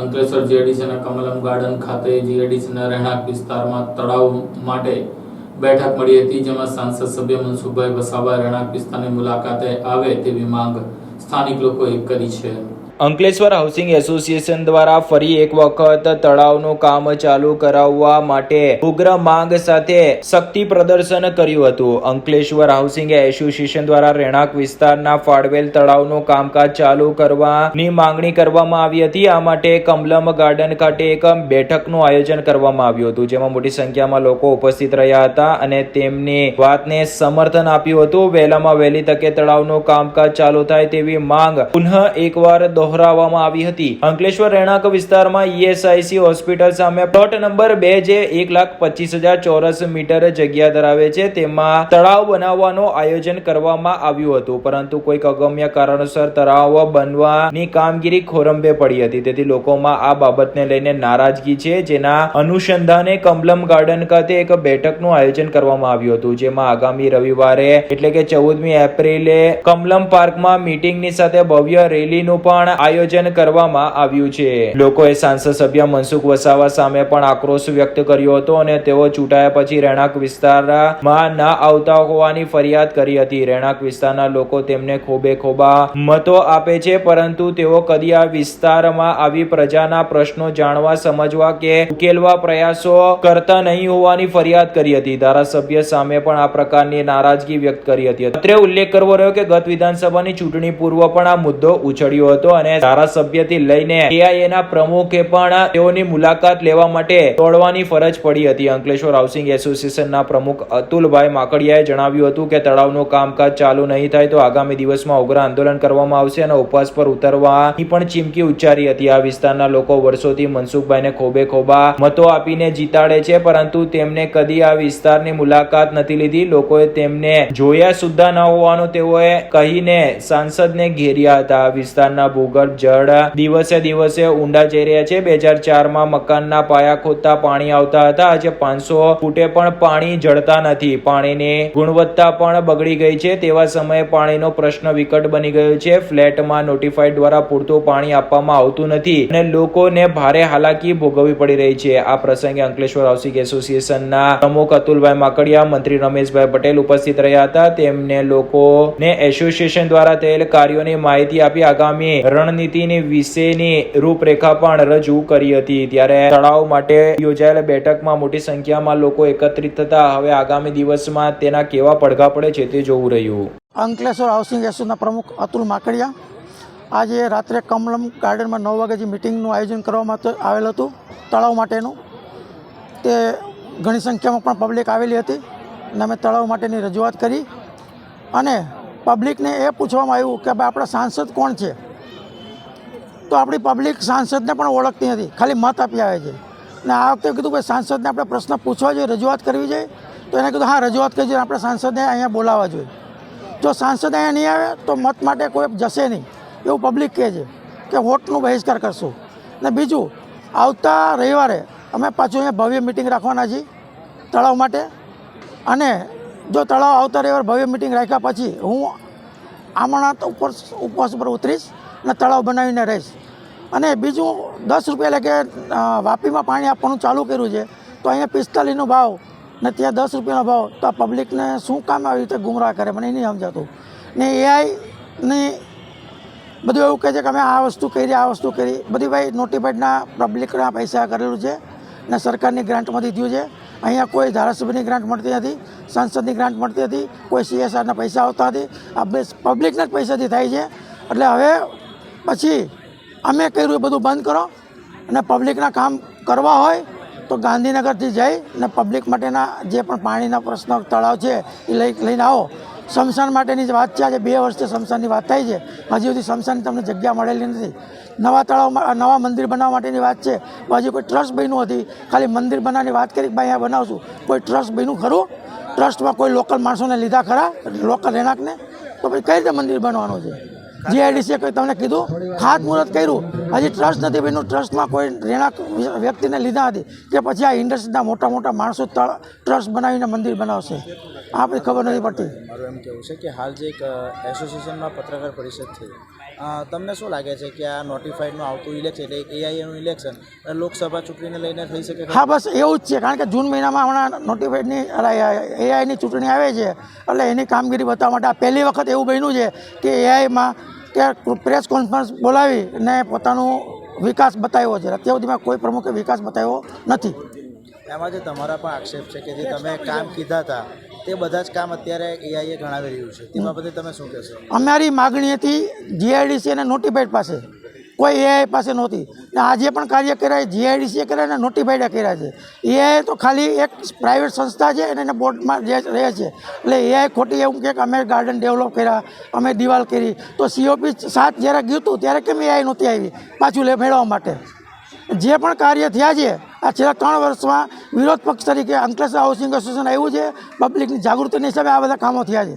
Ankleshwar જીએડીસીના Kamalam garden ખાતે જીએડીસીના રહેણાંક વિસ્તારમાં તળાવ માટે બેઠક મળી હતી, જેમાં સાંસદ સભ્ય મનસુખભાઈ વસાવા રહેણાંક વિસ્તારની મુલાકાતે આવે તેવી માંગ સ્થાનિક લોકોએ કરી છે. અંકલેશ્વર હાઉસિંગ એસોસિએશન દ્વારા ફરી એક વખત તળાવનું કામ ચાલુ કરાવવા માટે ઉગ્ર માંગ સાથે શક્તિ પ્રદર્શન કર્યું હતું. અંકલેશ્વર હાઉસિંગ એસોસિએશન દ્વારા રહેણાંક વિસ્તારના ફાળવેલ તળાવનું કામકાજ ચાલુ કરવાની માંગણી કરવામાં આવી હતી. આ માટે કમલમ ગાર્ડન ખાતે એક બેઠકનું આયોજન કરવામાં આવ્યું હતું, જેમાં મોટી સંખ્યામાં લોકો ઉપસ્થિત રહ્યા હતા અને તેમની વાતને સમર્થન આપ્યું હતું. વહેલામાં વહેલી તકે તળાવનું કામકાજ ચાલુ થાય તેવી માંગ પુનઃ એકવાર દોહરાવવામાં આવી હતી. અંકલેશ્વર રહેણાંક વિસ્તારમાં ઈએસઆઈસી હોસ્પિટલ સામે પ્લોટ નંબર બે જે એક લાખ પચીસ હજાર ચોરસ મીટર જગ્યા ધરાવે છે, તેમાં તળાવ બનાવવાનું આયોજન કરવામાં આવ્યું હતું. પરંતુ કોઈક અગમ્ય કારણોસર તળાવ બનવાની કામગીરી ખોરંભે પડી હતી. તેથી લોકોમાં આ બાબતને લઈને નારાજગી છે. જેના અનુસંધાને કમલમ ગાર્ડન ખાતે એક બેઠકનું આયોજન કરવામાં આવ્યું હતું, જેમાં આગામી રવિવારે, એટલે કે ચૌદમી એપ્રિલે, કમલમ પાર્કમાં મીટિંગની સાથે ભવ્ય રેલીનું પણ આયોજન કરવામાં આવ્યું છે. લોકોએ સાંસદ સભ્ય મનસુખ વસાવા સામે પણ આક્રોશ વ્યક્ત કર્યો હતો અને તેઓ ચૂંટાયા પછી રહેણાંક વિસ્તારમાં ના આવતા હોવાની ફરિયાદ કરી હતી. રહેણાંક વિસ્તારના લોકો તેમને ખોબે ખોબા મતો આપે છે, પરંતુ તેઓ કદી આ વિસ્તારમાં આવી પ્રજાના પ્રશ્નો જાણવા, સમજવા કે ઉકેલવા પ્રયાસો કરતા નહીં હોવાની ફરિયાદ કરી હતી. ધારાસભ્ય સામે પણ આ પ્રકારની નારાજગી વ્યક્ત કરી હતી. અત્રે ઉલ્લેખ કરવો રહ્યો કે ગત વિધાનસભાની ચૂંટણી પૂર્વ પણ આ મુદ્દો ઉછળ્યો હતો અને ધારાસભ્યથી લઈને AIA ના પ્રમુખે પણ તેઓની મુલાકાત લેવા માટે દોડવાની ફરજ પડી હતી. અંકલેશ્વર હાઉસિંગ એસોસિએશનના પ્રમુખ અતુલભાઈ માકડિયાએ જણાવ્યું હતું કે તળાવનું કામકાજ ચાલુ નહીં થાય તો આગામી દિવસમાં ઉગ્ર આંદોલન કરવામાં આવશે અને ઉપવાસ પર ઉતરવાની પણ ચીમકી ઉચ્ચારી હતી. આ વિસ્તારના લોકો વર્ષોથી મનસુખભાઈને ખોબે ખોબા મતો આપીને જીતાડે છે, પરંતુ તેમને કદી આ વિસ્તારની મુલાકાત નથી લીધી. લોકોએ તેમને જોયા સુદ્ધા ન હોવાનું તેઓએ કહીને સાંસદને ઘેર્યા હતા. આ વિસ્તારના ભૂગર્ભ જળ દિવસે દિવસે ઊંડા જઈ રહ્યા છે. બે હજાર ચારમાં મકાનના પાયા ખોદતા પાણી આવતા હતા. આજે પાંચસો ફૂટે પણ પાણી જળતા નથી. પાણીની ગુણવત્તા પણ બગડી ગઈ છે. તેવા સમયે પાણીનો પ્રશ્ન વિકટ બની ગયો છે. ફ્લેટમાં નોટિફાઈડ દ્વારા પૂરતું પાણી આપવામાં આવતું નથી અને લોકોને ભારે હાલાકી ભોગવવી પડી રહી છે. આ પ્રસંગે અંકલેશ્વર હાઉસિંગ એસોસિએશનના પ્રમુખ અતુલભાઈ માકડિયા, મંત્રી રમેશભાઈ પટેલ ઉપસ્થિત રહ્યા હતા. તેમને લોકોને એસોસિએશન દ્વારા થયેલ કાર્યોની માહિતી આપી આગામી રણનીતિની વિશેની રૂપરેખા પણ રજૂ કરી હતી. ત્યારે તળાવ માટે યોજાયેલ બેઠકમાં મોટી સંખ્યામાં લોકો એકત્રિત થતા હવે આગામી દિવસમાં તેના કેવા પડઘા પડે છે તે જોવું રહ્યું. અંકલેશ્વર હાઉસિંગ એસોસિએશનના પ્રમુખ અતુલ માકડિયા આજે રાત્રે કમલમ ગાર્ડનમાં નવ વાગે જે મિટિંગનું આયોજન કરવામાં આવેલ હતું, તળાવ માટેનું. તે ઘણી સંખ્યામાં પણ પબ્લિક આવેલી હતી અને અમે તળાવ માટેની રજૂઆત કરી. અને પબ્લિકને એ પૂછવામાં આવ્યું કે ભાઈ આપણા સાંસદ કોણ છે? તો આપણી પબ્લિક સાંસદને પણ ઓળખતી નથી. ખાલી મત આપી આવે છે. ને આ વખતે કીધું ભાઈ સાંસદને આપણે પ્રશ્ન પૂછવા જોઈએ, રજૂઆત કરવી જોઈએ, તો એને કીધું, હા, રજૂઆત કરી જોઈએ, આપણે સાંસદને અહીંયા બોલાવવા જોઈએ. જો સાંસદ અહીંયા નહીં આવે, તો મત માટે કોઈ જશે નહીં. એવું પબ્લિક કહે છે કે વોટનું બહિષ્કાર કરશું. ને બીજું, આવતા રવિવારે અમે પાછું અહીંયા ભવ્ય મિટિંગ રાખવાના છીએ, તળાવ માટે. અને જો તળાવ આવતા રવિવારે ભવ્ય મિટિંગ રાખ્યા પછી હું આમણાં તો ઉપર ઉપવાસ ઉપર ઉતરીશ અને તળાવ બનાવીને રહીશ. અને બીજું દસ રૂપિયા એટલે કે વાપીમાં પાણી આપવાનું ચાલુ કર્યું છે, તો અહીંયા પિસ્તાલીસનો ભાવ ને ત્યાં દસ રૂપિયાનો ભાવ, તો આ પબ્લિકને શું કામ આવી રીતે ગુમરાહ કરે મને નહીં સમજાતું. ને એઆઈની બધું એવું કહે છે કે અમે આ વસ્તુ કરી, આ વસ્તુ કરી. બધી ભાઈ નોટિફાઈડના પબ્લિકના પૈસા કરેલું છે ને સરકારની ગ્રાન્ટમાંથી થયું છે. અહીંયા કોઈ ધારાસભ્યની ગ્રાન્ટ મળતી નથી. સંસદની ગ્રાન્ટ મળતી હતી, કોઈ સીએસઆરના પૈસા આવતા નથી આ પબ્લિકના જ પૈસાથી થાય છે. એટલે હવે પછી અમે કર્યું એ બધું બંધ કરો અને પબ્લિકના કામ કરવા હોય તો ગાંધીનગરથી જઈ અને પબ્લિક માટેના જે પણ પાણીના પ્રશ્નો, તળાવ છે એ લઈ લઈને આવો. સ્મશાન માટેની જે વાત છે, આજે બે વર્ષથી સ્મશાનની વાત થઈ છે. હજી સુધી સ્મશાનની તમને જગ્યા મળેલી નથી. નવા તળાવમાં નવા મંદિર બનાવવા માટેની વાત છે. હજી કોઈ ટ્રસ્ટ બન્યું હતી ખાલી મંદિર બનાવવાની વાત કરી ભાઈ અહીંયા બનાવશું. કોઈ ટ્રસ્ટ બન્યું ખરું? ટ્રસ્ટમાં કોઈ લોકલ માણસોને લીધા ખરા? લોકલ રહેણાંકને તો પછી કઈ રીતે મંદિર બનવાનું છે? જીઆઈડીસીએ કોઈ તમને કીધું? ખાતમુહૂર્ત કર્યું. હજી ટ્રસ્ટ નથી બન્યું. ટ્રસ્ટમાં કોઈ રહેણાંક વ્યક્તિને લીધા હતી કે પછી આ ઇન્ડસ્ટ્રીના મોટા મોટા માણસો ટ્રસ્ટ બનાવીને મંદિર બનાવશે. આ બધી ખબર નથી પડતી. મારું એમ કહેવું છે કે હાલ જે એક એસોસિએશનમાં પત્રકાર પરિષદ થઈ તમને શું લાગે છે કે આ નોટિફાઈડનું આવતું ઇલેક્શન એટલે એઆઈએનું ઇલેક્શન લોકસભા ચૂંટણીને લઈને થઈ શકે હા બસ એવું જ છે કારણ કે જૂન મહિનામાં હમણાં નોટિફાઈડની એઆઈની ચૂંટણી આવે છે એટલે એની કામગીરી બતાવવા માટે આ પહેલી વખત એવું બન્યું છે કે એઆઈમાં કે પ્રેસ કોન્ફરન્સ બોલાવી ને પોતાનું વિકાસ બતાવ્યો છે. અત્યાર સુધીમાં કોઈ પ્રમુખે વિકાસ બતાવ્યો નથી. એમાં જે તમારા પણ આક્ષેપ છે કે જે તમે કામ કીધા હતા તે બધા જ કામ અત્યારે એઆઈએ ગણાવી રહ્યું છે. તે બાબતે તમે શું કહેશો? અમારી માગણી હતી જીઆઈડીસી અને નોટિફાઈડ પાસે. કોઈ એઆઈ પાસે નહોતી. ને આજે પણ કાર્ય કર્યા જીઆઈડીસીએ કર્યા ને નોટિફાઈડે કર્યા છે. એઆઈ તો ખાલી એક પ્રાઇવેટ સંસ્થા છે અને એને બોર્ડમાં જે રહે છે. એટલે એઆઈ ખોટી એવું કે અમે ગાર્ડન ડેવલપ કર્યા, અમે દિવાલ કરી. તો સીઓપી સાત જ્યારે ગયું હતું, ત્યારે કેમ એઆઈ નહોતી આવી પાછું લે મેળવવા માટે? જે પણ કાર્ય થયા છે આ છેલ્લા ત્રણ વર્ષમાં વિરોધ પક્ષ તરીકે અંકલેશ્વર હાઉસિંગ એસોસિએશન આવ્યું છે. પબ્લિકની જાગૃતિની હિસાબે આ બધા કામો થયા છે.